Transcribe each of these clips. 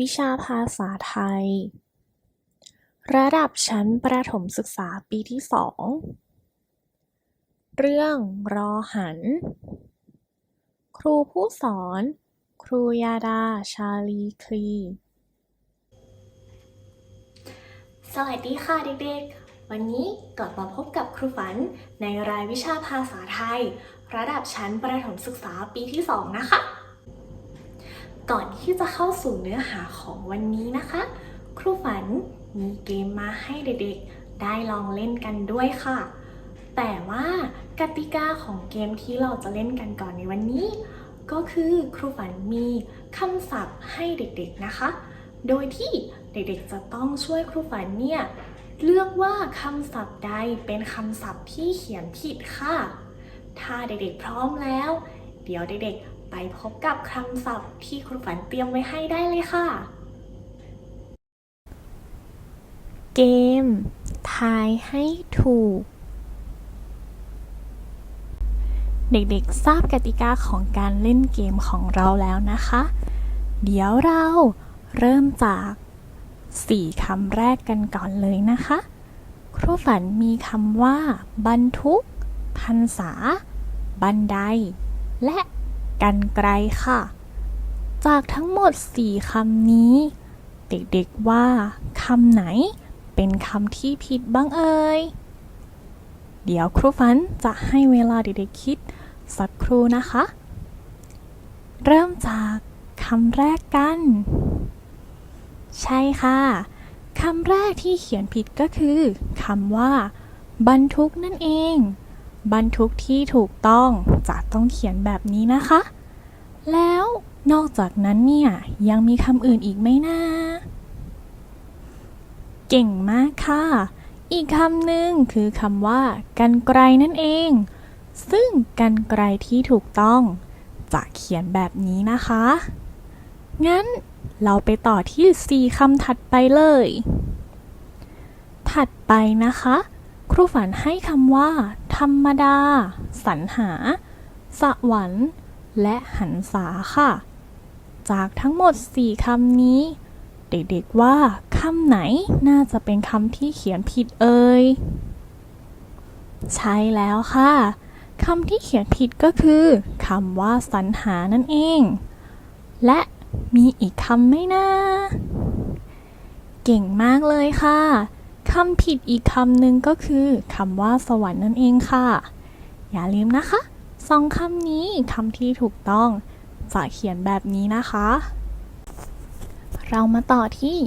วิชาภาษาไทย ระดับชั้นประถมศึกษาปีที่สอง เรื่องรอหัน ครูผู้สอน ครูยาดา ชาลีคลี สวัสดีค่ะเด็กๆ วันนี้กลับมาพบกับครูฝันในรายวิชาภาษาไทย ระดับชั้นประถมศึกษาปีที่2นะคะ ก่อนที่จะเข้าสู่เนื้อหาของวันนี้นะคะ ครูฝันมีเกมมาให้เด็กๆ ได้ลองเล่นกันด้วยค่ะ แต่ว่ากติกาของเกมที่เราจะเล่นกันก่อนในวันนี้ ก็คือครูฝันมีคำศัพท์ให้เด็กๆนะคะ โดยที่เด็กๆจะต้องช่วยครูฝันเนี่ยเลือกว่าคำศัพท์ใดเป็นคำศัพท์ที่เขียนผิดค่ะ ถ้าเด็กๆพร้อมแล้ว เดี๋ยวเด็กๆ ไปพบกับคำศัพท์ที่ครูฝันเตรียมไว้ให้ได้เลยค่ะ เกม ทายให้ถูก เด็กๆ ทราบกติกาของการเล่นเกมของเราแล้วนะคะ เดี๋ยวเราเริ่มจากสี่คำแรกกันก่อนเลยนะคะ ครูฝันมีคำว่า บรรทุก พรรษา บันได และ กันไกลค่ะ จากทั้งหมดสี่คำนี้ เด็กๆว่าคำไหนเป็นคำที่ผิดบ้างเอ่ย เดี๋ยวครูฟันจะให้เวลาเด็กๆคิดสักครู่นะคะ เริ่มจากคำแรกกัน ใช่ค่ะคำแรกที่เขียนผิดก็คือคำว่า บรรทุกนั่นเอง บรรทุกที่ถูกต้องจะต้องเขียนแบบนี้นะคะ แล้วนอกจากนั้นเนี่ย ยังมีคำอื่นอีกไหมนะ เก่งมากค่ะ อีกคำหนึ่งคือคำว่า กันไกลนั่นเอง ซึ่งกันไกลที่ถูกต้อง จะเขียนแบบนี้นะคะ งั้นเราไปต่อที่สี่คำถัดไปเลย ถัดไปนะคะ ครูฝันให้คำว่า ธรรมดา สรรหา สวรรค์ และหันษาค่ะ จากทั้งหมด 4คำนี้ เด็กๆว่าคำไหนน่าจะเป็นคำที่เขียนผิดเอ่ย ใช่แล้วค่ะคำที่เขียนผิดก็คือคำว่าสรรหานั่นเอง และมีอีกคำไหมนะ เก่งมากเลยค่ะ คำผิดอีกคำหนึ่งก็คือคำว่าสวรรค์นั่นเองค่ะ อย่าลืมนะคะสองคำนี้คำที่ถูกต้องจะเขียนแบบนี้นะคะ เรามาต่อที่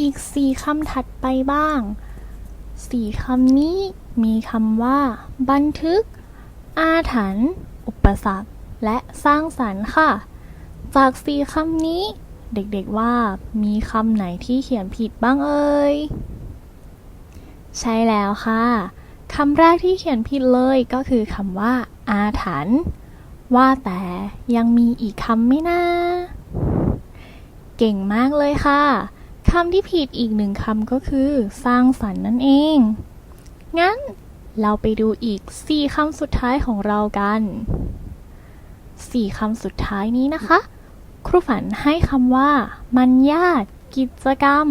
อีกสี่คำถัดไปบ้างสี่คำนี้มีคำว่า บันทึก อาถรรพ์อุปสรรค และสร้างสรรค์ค่ะ จากสี่คำนี้ เด็กๆว่ามีคำไหนที่เขียนผิดบ้างเอ่ย ใช่แล้วค่ะคำแรกที่เขียนผิดเลยก็คือคำว่า อาถรรพ์ว่าแต่ยังมีอีกคำไม่นะเก่งมากเลยค่ะคำที่ผิดอีกหนึ่งคำก็คือ สร้างสรรค์นั่นเอง งั้นเราไปดูอีกสี่คำสุดท้ายของเรากันสี่คำสุดท้ายนี้นะคะ ครูฝันให้คำว่า มัญญาตกิจกรรม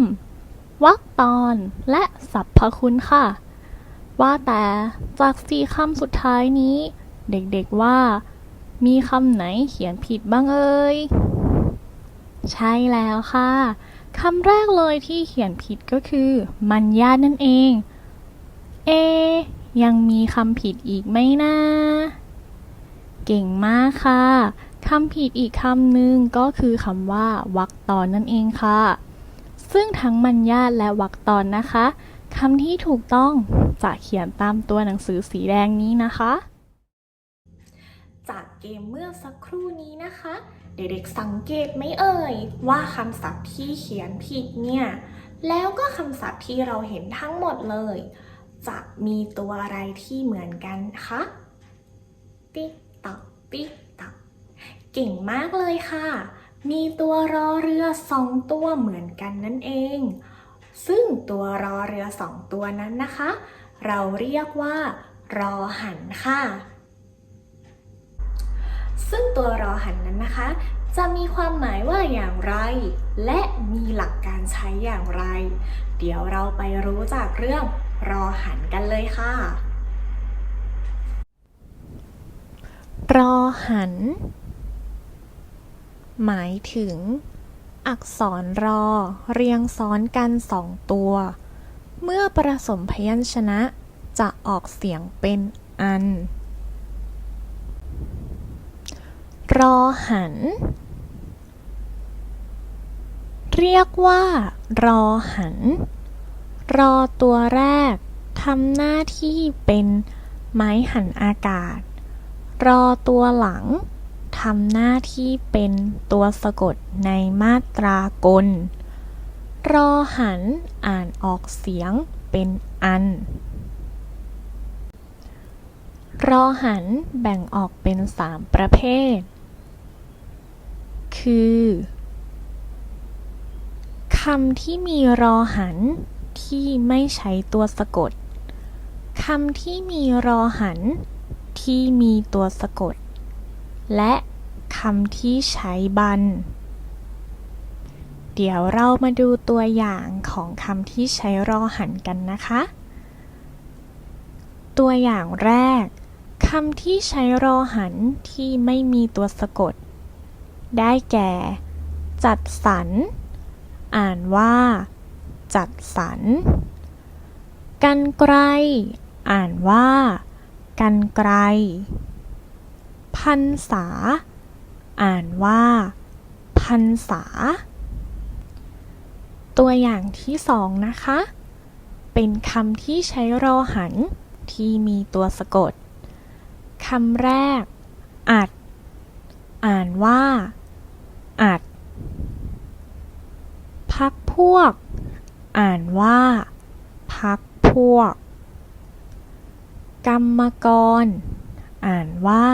วรรคตอนและสรรพคุณค่ะ ว่าแต่จากสี่คำสุดท้ายนี้ เด็กๆว่า มีคำไหนเขียนผิดบ้างเอ่ยใช่แล้วค่ะคำแรกเลยที่เขียนผิดก็คือ มัญญาตนั่นเอง เอ ยังมีคำผิดอีกไหมนะ เก่งมากค่ะคำผิดอีกคำหนึ่งก็คือคำว่าวรรคตอนนั่นเองค่ะ ซึ่งทั้งมัญญาตและวรรคตอนนะคะคำที่ถูกต้องจะเขียนตามตัวหนังสือสีแดงนี้นะคะ จากเกมเมื่อสักครู่นี้นะคะ เด็กๆสังเกตไหมเอ่ย ว่าคำศัพท์ที่เขียนผิดเนี่ย แล้วก็คำศัพท์ที่เราเห็นทั้งหมดเลย จะมีตัวอะไรที่เหมือนกันคะติ๊กตักติ๊กตักเก่งมากเลยค่ะ มีตัวรอเรือสองตัวเหมือนกันนั่นเอง ซึ่งตัวรอเรือสองตัวนั้นนะคะ เราเรียกว่า รอหันค่ะ ซึ่งตัวรอหันนั้นนะคะ จะมีความหมายว่าอย่างไร และมีหลักการใช้อย่างไร เดี๋ยวเราไปรู้จากเรื่องรอหันกันเลยค่ะ รอหัน หมายถึง อักษรรอ เรียงซ้อนกันสองตัว เมื่อประสมพยัญชนะจะออกเสียงเป็นอัน รอหัน เรียกว่า รอหัน รอตัวแรกทำหน้าที่เป็นไม้หันอากาศ รอตัวหลัง ทำหน้าที่เป็นตัวสะกดในมาตรากล รอหันอ่านออกเสียงเป็นอัน รอหันแบ่งออกเป็นสามประเภท คือคำที่มีรอหันที่ไม่ใช้ตัวสะกด คำที่มีรอหันที่มีตัวสะกด และ คำที่ใช้บัน เดี๋ยวเรามาดูตัวอย่างของคำที่ใช้รอหันกันนะคะ ตัวอย่างแรกคำที่ใช้รอหันที่ไม่มีตัวสะกด ได้แก่ จัดสรร อ่านว่า จัดสรรกันไกล อ่านว่า กันไกล พันษา อ่านว่าพันษา ตัวอย่างที่สองนะคะ เป็นคำที่ใช้รอหันที่มีตัวสะกดคำแรก อัด อ่านว่า อัด พักพวก อ่านว่า พักพวก กรรมกร อ่านว่า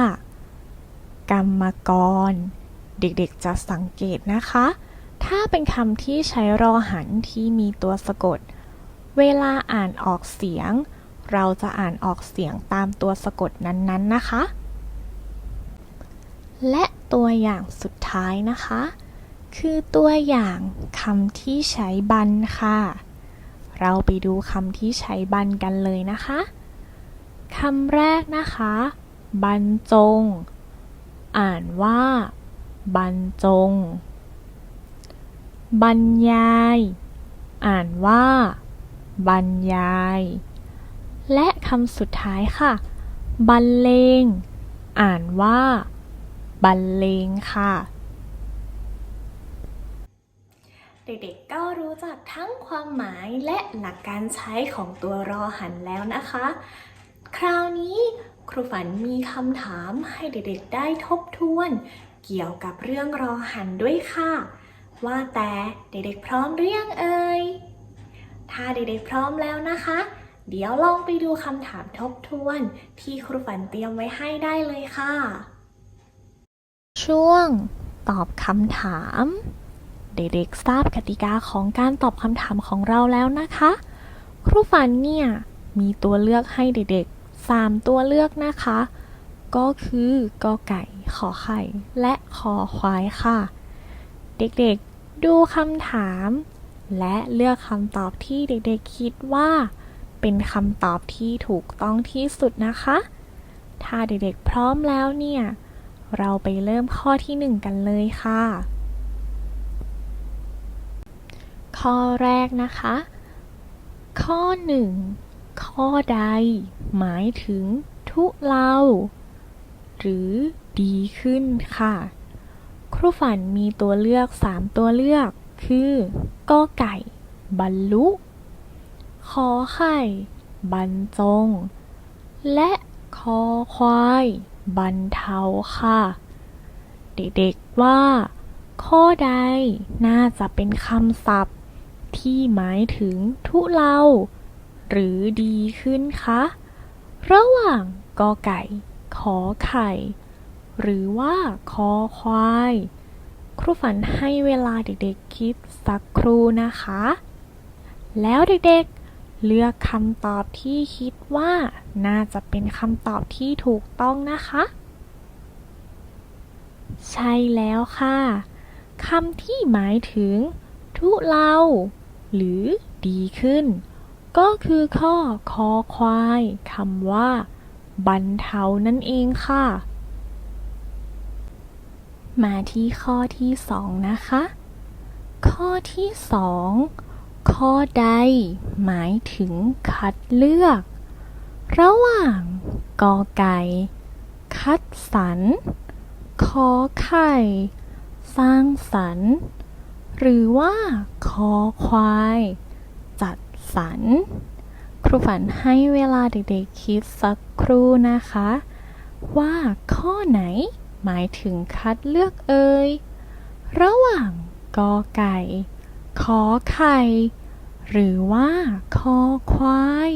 กรรมกร เด็กๆจะสังเกตนะคะ ถ้าเป็นคำที่ใช้รอหันที่มีตัวสะกด เวลาอ่านออกเสียง เราจะอ่านออกเสียงตามตัวสะกดนั้นๆนะคะ และตัวอย่างสุดท้ายนะคะ คือตัวอย่างคำที่ใช้บันค่ะ เราไปดูคำที่ใช้บันกันเลยนะคะคำแรกนะคะ บรรจง อ่านว่า บรรจง บรรยาย อ่านว่า บรรยาย และคำสุดท้ายค่ะ บรรเลง อ่านว่า บรรเลงค่ะเด็กๆ ก็รู้จักทั้งความหมายและหลักการใช้ของตัวรอหันแล้วนะคะ คราวนี้ ครูฝันมีคำถามให้เด็กๆได้ทบทวน เกี่ยวกับเรื่องรอหันด้วยค่ะ ว่าแต่เด็กๆพร้อมหรือยังเอ่ย ถ้าเด็กๆพร้อมแล้วนะคะ เดี๋ยวลองไปดูคำถามทบทวน ที่ครูฝันเตรียมไว้ให้ได้เลยค่ะ ช่วง ตอบคำถาม เด็กๆทราบกติกาของการตอบคำถามของเราแล้วนะคะ ครูฝันเนี่ยมีตัวเลือกให้เด็กๆ 3 ตัวเลือกนะคะ ก็คือกอไก่ขอไข่ และคอควายค่ะ เด็กๆดูคำถาม และเลือกคำตอบที่เด็กๆคิดว่า เป็นคำตอบที่ถูกต้องที่สุดนะคะ ถ้าเด็กๆพร้อมแล้วเนี่ย เราไปเริ่มข้อที่หนึ่งกันเลยค่ะ ข้อแรกนะคะ ข้อหนึ่ง ข้อใด หมายถึงทุเลาหรือดีขึ้นค่ะ ครูฝันมีตัวเลือก 3 ตัวเลือก คือกอไก่ บรรลุขอไข่ บรรจง และคอควาย บรรเทาค่ะ เด็กๆว่า ข้อใดน่าจะเป็นคำศัพท์ ที่หมายถึงทุเลา หรือดีขึ้นคะ ระหว่างกอไก่ ขอไข่ หรือว่าคอควาย ครูฝันให้เวลาเด็กๆคิดสักครู่นะคะ แล้วเด็กๆเลือกคำตอบที่คิดว่าน่าจะเป็นคำตอบที่ถูกต้องนะคะ ใช่แล้วค่ะคำที่หมายถึง ทุเลาหรือดีขึ้น ก็คือข้อคอควายคำว่าบรรเทานั่นเองค่ะ มาที่ข้อที่สองนะคะ ข้อที่สองข้อใด หมายถึงคัดเลือก ระหว่างกอไก่คัดสรรขอไข่ สร้างสรรหรือว่าคอควาย จัด สรรครูฝันให้เวลาเด็กๆคิดสักครู่นะคะ ว่าข้อไหนหมายถึงคัดเลือกเอ่ยระหว่างกอไก่ขอไข่ หรือว่าคอควาย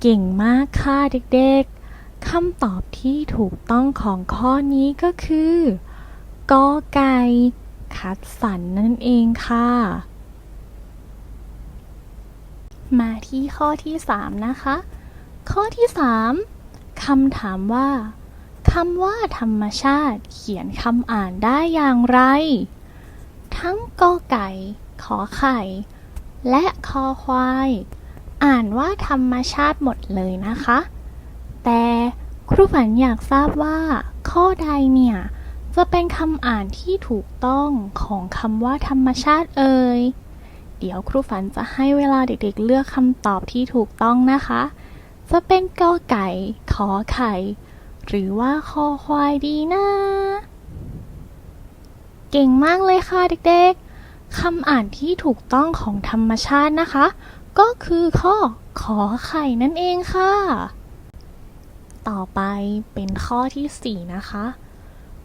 เก่งมากค่ะเด็กๆคำตอบที่ถูกต้องของข้อนี้ก็คือกอไก่คัดสรรนั่นเองค่ะ มาที่ข้อที่ 3 นะคะ ข้อที่ 3คำถามว่าคำว่าธรรมชาติเขียนคำอ่านได้อย่างไร ทั้งกอไก่ ขอไข่ และคอควาย อ่านว่าธรรมชาติหมดเลยนะคะ แต่ครูฝันอยากทราบว่า ข้อใดเนี่ย จะเป็นคำอ่านที่ถูกต้องของคำว่าธรรมชาติเอ่ย เดี๋ยวครูฝันจะให้เวลาเด็กๆ เลือกคำตอบที่ถูกต้องนะคะ จะเป็นกอไก่ ขอไข่ หรือว่าคอควายดีนะ เก่งมากเลยค่ะเด็กๆคำอ่านที่ถูกต้องของธรรมชาตินะคะ ก็คือข้อขอไข่นั่นเองค่ะ ต่อไปเป็นข้อที่ 4 นะคะ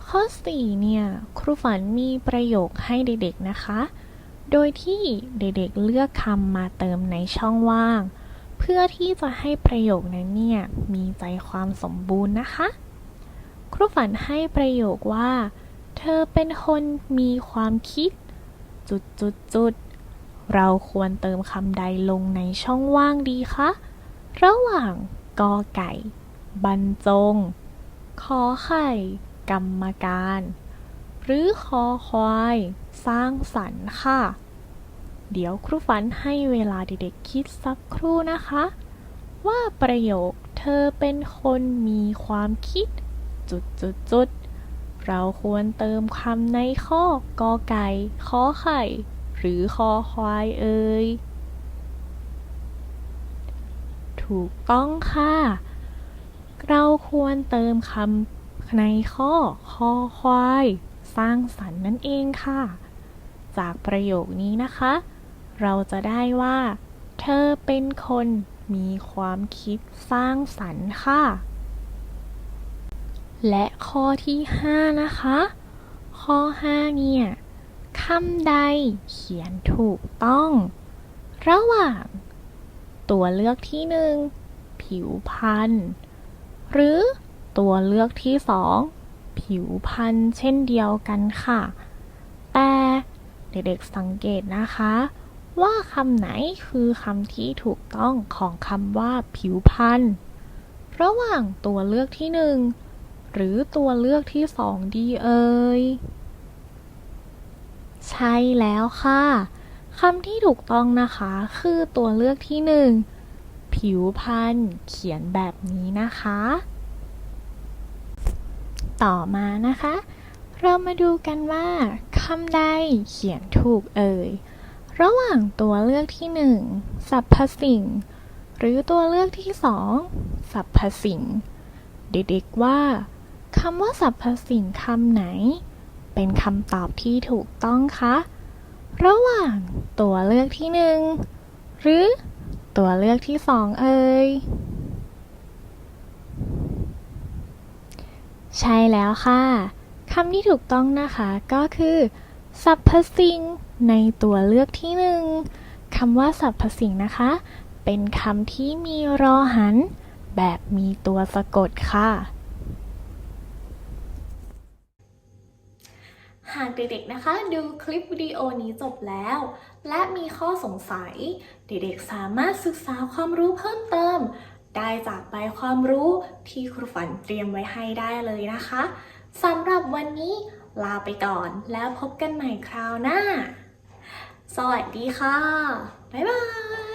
ข้อ 4 เนี่ย ครูฝันมีประโยคให้เด็กๆนะคะ โดยที่เด็กๆเลือกคำมาเติมในช่องว่าง เพื่อที่จะให้ประโยคนั้นเนี่ยมีใจความสมบูรณ์นะคะ ครูฝันให้ประโยคว่า เธอเป็นคนมีความคิด จุดจุดจุดเราควรเติมคำใดลงในช่องว่างดีคะ ระหว่างกอไก่ บรรจง ขอไข่ กรรมการ หรือคอควาย สร้างสรรค์ค่ะ เดี๋ยวครูฝันให้เวลาเด็กๆคิดสักครู่นะคะ ว่าประโยคเธอเป็นคนมีความคิด จุดจุดจุดๆเราควรเติมคำในข้อกอไก่ขอไข่ หรือคอควายเอ่ยถูกต้องค่ะ เราควรเติมคำในข้อคอควาย สร้างสรรค์นั่นเองค่ะ จากประโยคนี้นะคะ เราจะได้ว่า เธอเป็นคนมีความคิดสร้างสรรค์ค่ะ และข้อที่ 5 นะคะ ข้อ 5 เนี่ยคำใดเขียนถูกต้อง ระหว่าง ตัวเลือกที่หนึ่งผิวพันธุ์หรือตัวเลือกที่สอง ผิวพันธุ์เช่นเดียวกันค่ะ แต่เด็กๆสังเกตนะคะ ว่าคำไหนคือคำที่ถูกต้องของคำว่าผิวพันธุ์ระหว่างตัวเลือกที่หนึ่งหรือตัวเลือกที่สองดีเอ่ยใช่แล้วค่ะคำที่ถูกต้องนะคะคือตัวเลือกที่หนึ่งผิวพันธุ์เขียนแบบนี้นะคะ ต่อมานะคะ เรามาดูกันว่าคำใดเขียนถูกเอ่ย ระหว่างตัวเลือกที่หนึ่งสรรพสิ่ง หรือตัวเลือกที่สองสรรพสิ่ง เด็กๆว่าคำว่าสรรพสิ่งคำไหน เป็นคำตอบที่ถูกต้องคะ ระหว่างตัวเลือกที่หนึ่งหรือตัวเลือกที่สองเอ่ย ใช่แล้วค่ะ คำที่ถูกต้องนะคะก็คือสรรพสิ่งในตัวเลือกที่หนึ่งคำว่าสรรพสิ่งนะคะ เป็นคำที่มีรอหัน แบบมีตัวสะกดค่ะ หากเด็กๆนะคะ ดูคลิปวิดีโอนี้จบแล้ว และมีข้อสงสัย เด็กๆสามารถศึกษาความรู้เพิ่มเติม ได้จากใบความรู้ที่ครูฝันเตรียมไว้ให้ได้เลยนะคะสำหรับวันนี้ลาไปก่อนแล้วพบกันใหม่คราวหน้า สวัสดีค่ะ บ๊ายบาย